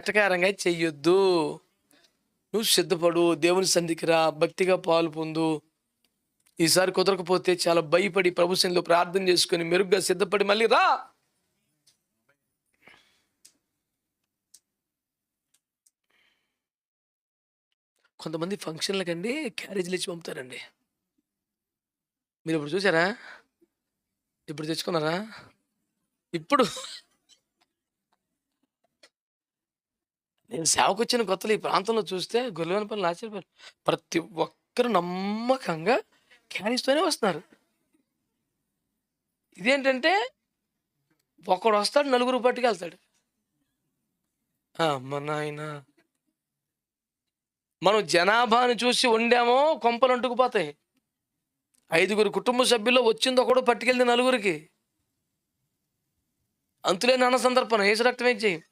కష్టకారంగా చెయ్యొద్దు. నువ్వు సిద్ధపడు దేవుని సంధికి రా భక్తిగా పాలు పొందు. ఈసారి కుదరకపోతే చాలా భయపడి ప్రభు ప్రార్థన చేసుకుని మెరుగ్గా సిద్ధపడి మళ్ళీ రా. కొంతమంది ఫంక్షన్లకండి క్యారేజీలు ఇచ్చి పంపుతారండి. మీరు ఇప్పుడు చూసారా? ఇప్పుడు తెచ్చుకున్నారా? ఇప్పుడు నేను సేవకు వచ్చిన కొత్తలు ఈ ప్రాంతంలో చూస్తే గొర్రెల పనులు ఆశ్చర్యపోయారు ప్రతి ఒక్కరు నమ్మకంగా క్యారీస్తోనే వస్తున్నారు. ఇదేంటంటే ఒకడు వస్తాడు నలుగురు పట్టుకెళ్తాడు. ఆ, అమ్మ నాయన మనం జనాభాని చూసి వండామో కొంపలు అంటుకుపోతాయి. ఐదుగురు కుటుంబ సభ్యుల్లో వచ్చింది ఒకడు పట్టుకెళ్ళింది నలుగురికి. అంతులేని అన్న సందర్భం ఏసు రక్తం ఏం చేయి?